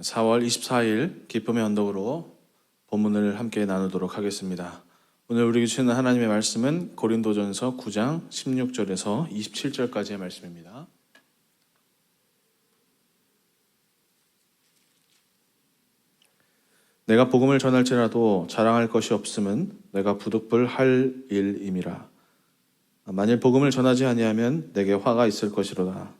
4월 24일 기쁨의 언덕으로 본문을 함께 나누도록 하겠습니다. 오늘 우리에게 주시는 하나님의 말씀은 고린도전서 9장 16절에서 27절까지의 말씀입니다. 내가 복음을 전할지라도 자랑할 것이 없음은 내가 부득불 할 일임이라. 만일 복음을 전하지 아니하면 내게 화가 있을 것이로다.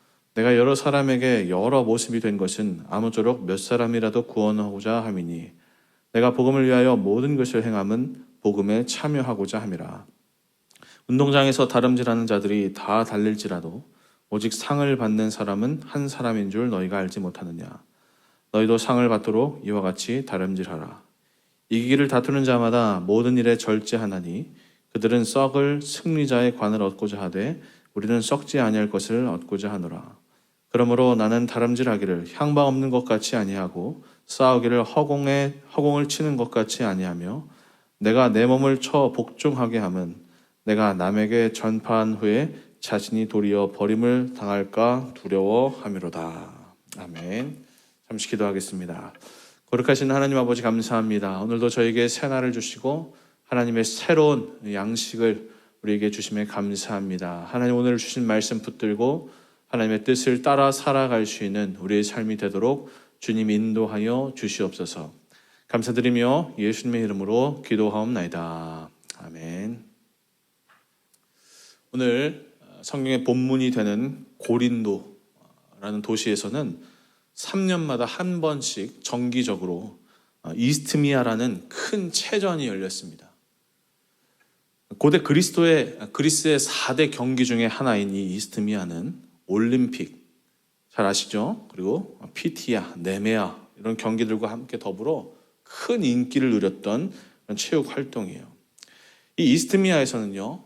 내가 여러 사람에게 여러 모습이 된 것은 아무쪼록 몇 사람이라도 구원하고자 함이니 내가 복음을 위하여 모든 것을 행함은 복음에 참여하고자 함이라. 운동장에서 다름질하는 자들이 다 달릴지라도 오직 상을 받는 사람은 한 사람인 줄 너희가 알지 못하느냐. 너희도 상을 받도록 이와 같이 다름질하라. 이기기를 다투는 자마다 모든 일에 절제하나니 그들은 썩을 승리자의 관을 얻고자 하되 우리는 썩지 아니할 것을 얻고자 하노라. 그러므로 나는 다름질하기를 향방 없는 것 같이 아니하고 싸우기를 허공에 허공을 치는 것 같이 아니하며 내가 내 몸을 쳐 복종하게 함은 내가 남에게 전파한 후에 자신이 도리어 버림을 당할까 두려워함이로다. 아멘. 잠시 기도하겠습니다. 거룩하신 하나님 아버지 감사합니다. 오늘도 저에게 새 날을 주시고 하나님의 새로운 양식을 우리에게 주심에 감사합니다. 하나님 오늘 주신 말씀 붙들고 하나님의 뜻을 따라 살아갈 수 있는 우리의 삶이 되도록 주님 인도하여 주시옵소서. 감사드리며 예수님의 이름으로 기도하옵나이다. 아멘. 오늘 성경의 본문이 되는 고린도라는 도시에서는 3년마다 한 번씩 정기적으로 이스트미아라는 큰 체전이 열렸습니다. 고대 그리스도의 그리스의 4대 경기 중에 하나인 이 이스트미아는 올림픽 잘 아시죠? 그리고 피티아, 네메아 이런 경기들과 함께 더불어 큰 인기를 누렸던 체육 활동이에요. 이 이스트미아에서는요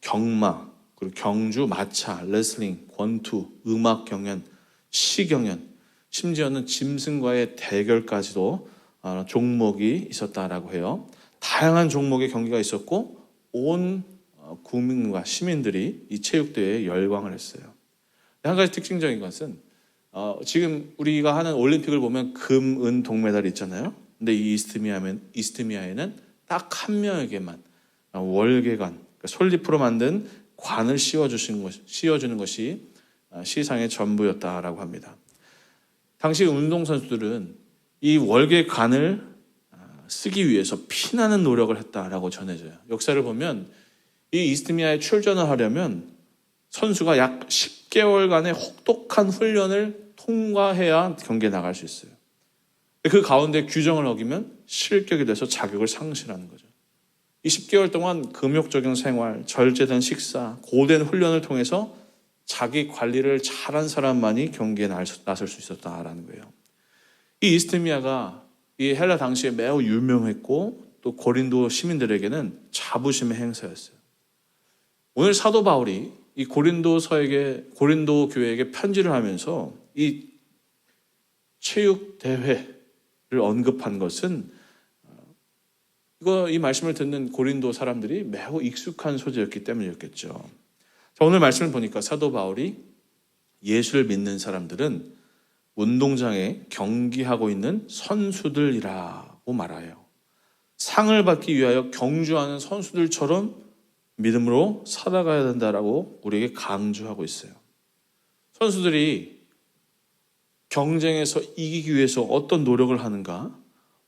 경마 그리고 경주, 마차, 레슬링, 권투, 음악 경연, 시 경연, 심지어는 짐승과의 대결까지도 어, 종목이 있었다라고 해요. 다양한 종목의 경기가 있었고 온 어, 국민과 시민들이 이 체육대회에 열광을 했어요. 한 가지 특징적인 것은 어, 지금 우리가 하는 올림픽을 보면 금, 은, 동메달이 있잖아요. 근데 이 이스트미아는, 이스트미아에는 딱 한 명에게만 월계관, 그러니까 솔잎으로 만든 관을 씌워주시는 것, 씌워주는 것이 시상의 전부였다라고 합니다. 당시 운동선수들은 이 월계관을 쓰기 위해서 피나는 노력을 했다라고 전해져요. 역사를 보면 이 이스트미아에 출전을 하려면 선수가 약 10개월간의 혹독한 훈련을 통과해야 경기에 나갈 수 있어요. 그 가운데 규정을 어기면 실격이 돼서 자격을 상실하는 거죠. 이 10개월 동안 금욕적인 생활, 절제된 식사, 고된 훈련을 통해서 자기 관리를 잘한 사람만이 경기에 나설 수 있었다라는 거예요. 이 이스트미아가 이 헬라 당시에 매우 유명했고 또 고린도 시민들에게는 자부심의 행사였어요. 오늘 사도 바울이 이 고린도서에게 고린도 교회에게 편지를 하면서 이 체육 대회를 언급한 것은 이거 이 말씀을 듣는 고린도 사람들이 매우 익숙한 소재였기 때문이었겠죠. 자, 오늘 말씀을 보니까 사도 바울이 예수를 믿는 사람들은 운동장에 경기하고 있는 선수들이라고 말해요. 상을 받기 위하여 경주하는 선수들처럼 믿음으로 살아가야 된다라고 우리에게 강조하고 있어요. 선수들이 경쟁에서 이기기 위해서 어떤 노력을 하는가?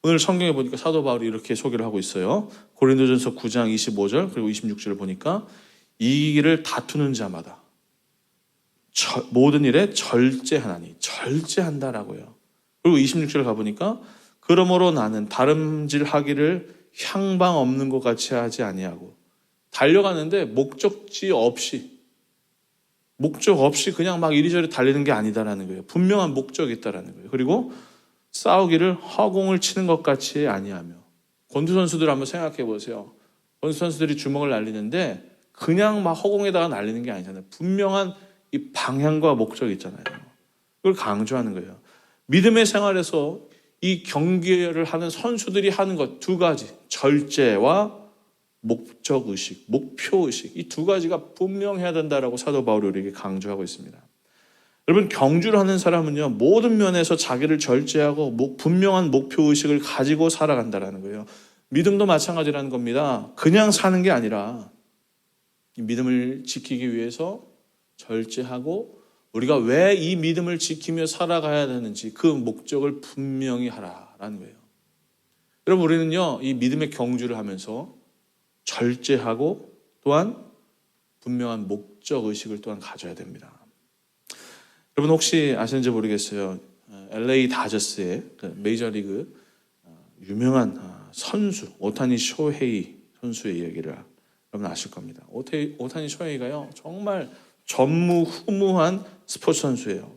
오늘 성경에 보니까 사도 바울이 이렇게 소개를 하고 있어요. 고린도전서 9장 25절 그리고 26절을 보니까 이 길을 다투는 자마다 저- 모든 일에 절제하나니 절제한다라고요. 그리고 26절 가보니까 그러므로 나는 다름질하기를 향방 없는 것 같이 하지 아니하고 달려가는데 목적지 없이 목적 없이 그냥 막 이리저리 달리는 게 아니다라는 거예요. 분명한 목적이 있다라는 거예요. 그리고 싸우기를 허공을 치는 것 같이 아니하며 권투 선수들 한번 생각해 보세요. 권투 선수들이 주먹을 날리는데 그냥 막 허공에다가 날리는 게 아니잖아요. 분명한 이 방향과 목적이 있잖아요. 그걸 강조하는 거예요. 믿음의 생활에서 이 경기를 하는 선수들이 하는 것 두 가지 절제와 목적 의식, 목표 의식 이 두 가지가 분명해야 된다라고 사도 바울이 우리에게 강조하고 있습니다. 여러분 경주를 하는 사람은요 모든 면에서 자기를 절제하고 목- 분명한 목표 의식을 가지고 살아간다라는 거예요. 믿음도 마찬가지라는 겁니다. 그냥 사는 게 아니라 이 믿음을 지키기 위해서 절제하고 우리가 왜 이 믿음을 지키며 살아가야 되는지 그 목적을 분명히 하라라는 거예요. 여러분 우리는요 이 믿음의 경주를 하면서 절제하고 또한 분명한 목적 의식을 또한 가져야 됩니다. 여러분 혹시 아시는지 모르겠어요. 어, LA 다저스의 그 메이저리그 어, 유명한 어, 선수 오타니 쇼헤이 선수의 이야기를 여러분 아실 겁니다. 오타니 쇼헤이가요 정말 전무후무한 스포츠 선수예요.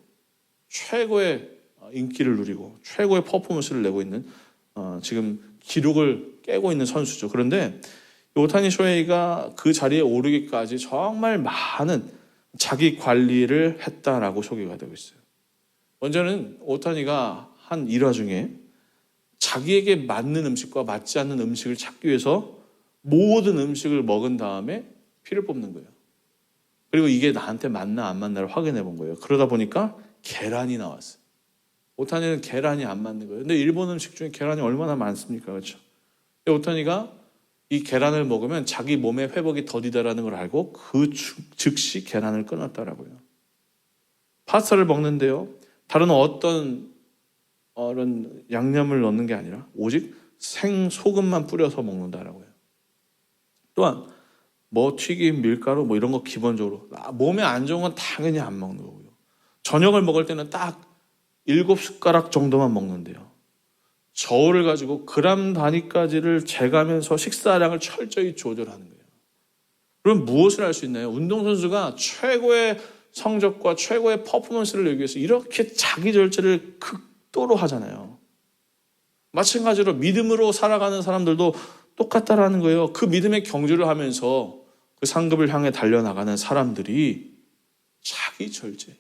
최고의 어, 인기를 누리고 최고의 퍼포먼스를 내고 있는 어, 지금 기록을 깨고 있는 선수죠. 그런데 이 오타니 쇼헤이가 그 자리에 오르기까지 정말 많은 자기 관리를 했다라고 소개가 되고 있어요. 먼저는 오타니가 한 일화 중에 자기에게 맞는 음식과 맞지 않는 음식을 찾기 위해서 모든 음식을 먹은 다음에 피를 뽑는 거예요. 그리고 이게 나한테 맞나 안 맞나를 확인해 본 거예요. 그러다 보니까 계란이 나왔어요. 오타니는 계란이 안 맞는 거예요. 근데 일본 음식 중에 계란이 얼마나 많습니까? 그렇죠? 오타니가 이 계란을 먹으면 자기 몸의 회복이 더디다라는 걸 알고 그 즉- 즉시 계란을 끊었다라고요. 파스타를 먹는데요. 다른 어떤 어, 이런 양념을 넣는 게 아니라 오직 생 소금만 뿌려서 먹는다라고요. 또한 뭐 튀김, 밀가루 뭐 이런 거 기본적으로 아, 몸에 안 좋은 건 당연히 안 먹는 거고요. 저녁을 먹을 때는 딱 일곱 숟가락 정도만 먹는데요. 저울을 가지고 그람 단위까지를 재가면서 식사량을 철저히 조절하는 거예요. 그럼 무엇을 할 수 있나요? 운동선수가 최고의 성적과 최고의 퍼포먼스를 내기 위해서 이렇게 자기 절제를 극도로 하잖아요. 마찬가지로 믿음으로 살아가는 사람들도 똑같다라는 거예요. 그 믿음의 경주를 하면서 그 상급을 향해 달려나가는 사람들이 자기 절제,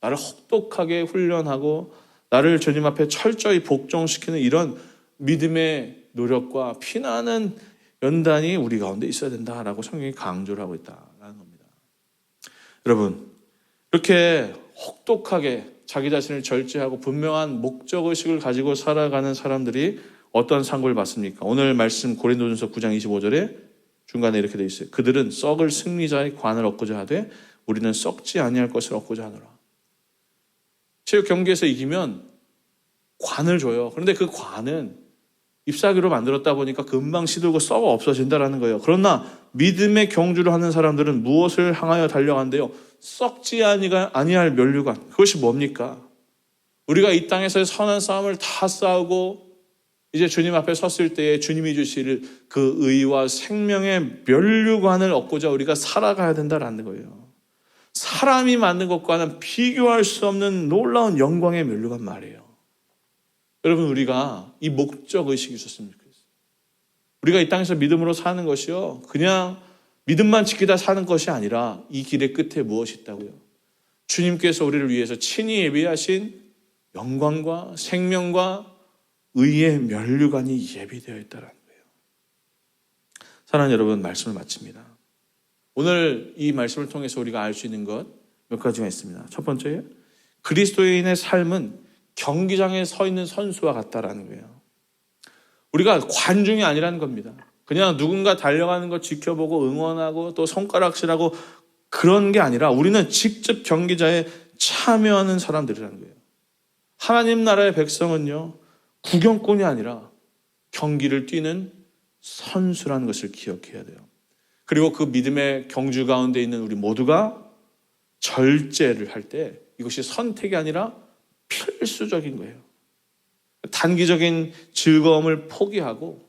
나를 혹독하게 훈련하고 나를 주님 앞에 철저히 복종시키는 이런 믿음의 노력과 피나는 연단이 우리 가운데 있어야 된다라고 성경이 강조를 하고 있다라는 겁니다. 여러분, 이렇게 혹독하게 자기 자신을 절제하고 분명한 목적 의식을 가지고 살아가는 사람들이 어떤 상급을 받습니까? 오늘 말씀 고린도전서 9장 25절에 중간에 이렇게 돼 있어요. 그들은 썩을 승리자의 관을 얻고자 하되 우리는 썩지 아니할 것을 얻고자 하노라. 체육 경기에서 이기면 관을 줘요. 그런데 그 관은 ip사기로 만들었다 보니까 금방 시들고 썩어 없어진다라는 거예요. 그러나 믿음의 경주를 하는 사람들은 무엇을 향하여 달려간대요? 썩지 아니가 아니할 면류관. 그것이 뭡니까? 우리가 이 땅에서의 선한 싸움을 다 싸우고 이제 주님 앞에 섰을 때에 주님이 주실 그 의와 생명의 면류관을 얻고자 우리가 살아가야 된다라는 거예요. 사람이 만든 것과는 비교할 수 없는 놀라운 영광의 면류관 말이에요. 여러분 우리가 이 목적 의식이 있었으면 좋겠어요. 우리가 이 땅에서 믿음으로 사는 것이요. 그냥 믿음만 지키다 사는 것이 아니라 이 길의 끝에 무엇이 있다고요? 주님께서 우리를 위해서 친히 예비하신 영광과 생명과 의의 면류관이 예비되어 있다는 거예요. 사랑하는 여러분 말씀을 마칩니다. 오늘 이 말씀을 통해서 우리가 알 수 있는 것 몇 가지가 있습니다. 첫 번째, 그리스도인의 삶은 경기장에 서 있는 선수와 같다라는 거예요. 우리가 관중이 아니라는 겁니다. 그냥 누군가 달려가는 거 지켜보고 응원하고 또 손가락질하고 그런 게 아니라 우리는 직접 경기자에 참여하는 사람들이라는 거예요. 하나님 나라의 백성은요, 구경꾼이 아니라 경기를 뛰는 선수라는 것을 기억해야 돼요. 그리고 그 믿음의 경주 가운데 있는 우리 모두가 절제를 할 때 이것이 선택이 아니라 필수적인 거예요. 단기적인 즐거움을 포기하고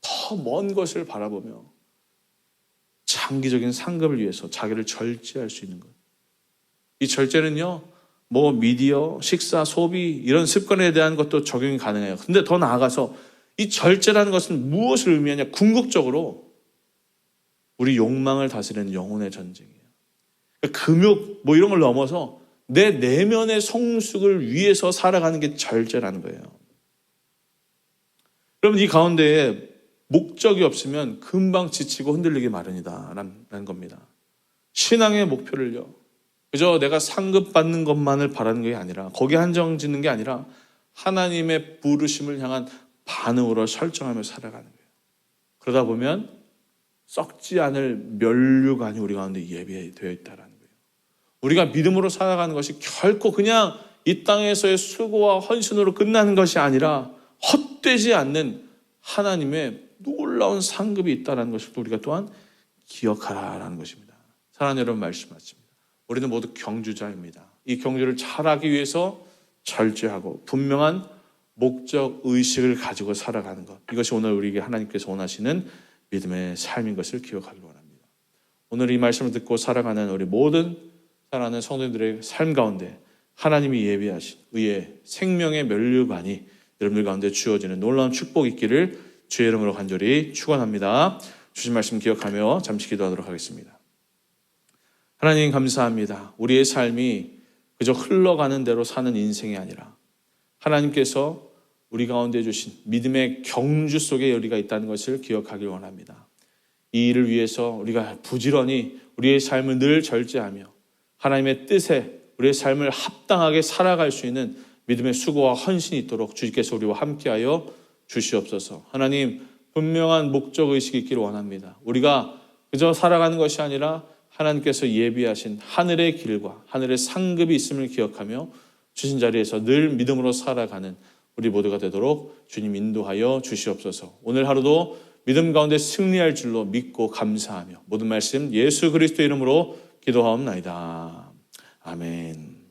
더 먼 것을 바라보며 장기적인 상급을 위해서 자기를 절제할 수 있는 것. 이 절제는요, 뭐 미디어, 식사, 소비 이런 습관에 대한 것도 적용이 가능해요. 근데 더 나아가서 이 절제라는 것은 무엇을 의미하냐? 궁극적으로 우리 욕망을 다스리는 영혼의 전쟁이에요. 그러니까 금욕 뭐 이런 걸 넘어서 내 내면의 성숙을 위해서 살아가는 게 절제라는 거예요. 여러분 이 가운데에 목적이 없으면 금방 지치고 흔들리기 마련이다라는 겁니다. 신앙의 목표를요. 그저 내가 상급 받는 것만을 바라는 게 아니라 거기에 한정 짓는 게 아니라 하나님의 부르심을 향한 반응으로 설정하며 살아가는 거예요. 그러다 보면 썩지 않을 면류관이 우리 가운데 예비되어 있다라는 거예요. 우리가 믿음으로 살아가는 것이 결코 그냥 이 땅에서의 수고와 헌신으로 끝나는 것이 아니라 헛되지 않는 하나님의 놀라운 상급이 있다는 것을 우리가 또한 기억하라라는 것입니다. 사랑하는 여러분 말씀 맞습니다. 우리는 모두 경주자입니다. 이 경주를 잘하기 위해서 절제하고 분명한 목적 의식을 가지고 살아가는 것. 이것이 오늘 우리에게 하나님께서 원하시는 믿음의 삶인 것을 기억하기 원합니다. 오늘 이 말씀을 듣고 살아가는 우리 모든 살아가는 성도님들의 삶 가운데 하나님이 예비하신 의의 생명의 면류관이 여러분들 가운데 주어지는 놀라운 축복 있기를 주의 이름으로 간절히 축원합니다. 주신 말씀 기억하며 잠시 기도하도록 하겠습니다. 하나님 감사합니다. 우리의 삶이 그저 흘러가는 대로 사는 인생이 아니라 하나님께서 우리 가운데 주신 믿음의 경주 속에 우리가 있다는 것을 기억하길 원합니다. 이 일을 위해서 우리가 부지런히 우리의 삶을 늘 절제하며 하나님의 뜻에 우리의 삶을 합당하게 살아갈 수 있는 믿음의 수고와 헌신이 있도록 주님께서 우리와 함께하여 주시옵소서. 하나님 분명한 목적 의식이 있기를 원합니다. 우리가 그저 살아가는 것이 아니라 하나님께서 예비하신 하늘의 길과 하늘의 상급이 있음을 기억하며 주신 자리에서 늘 믿음으로 살아가는 우리 모두가 되도록 주님 인도하여 주시옵소서. 오늘 하루도 믿음 가운데 승리할 줄로 믿고 감사하며 모든 말씀 예수 그리스도 이름으로 기도하옵나이다. 아멘.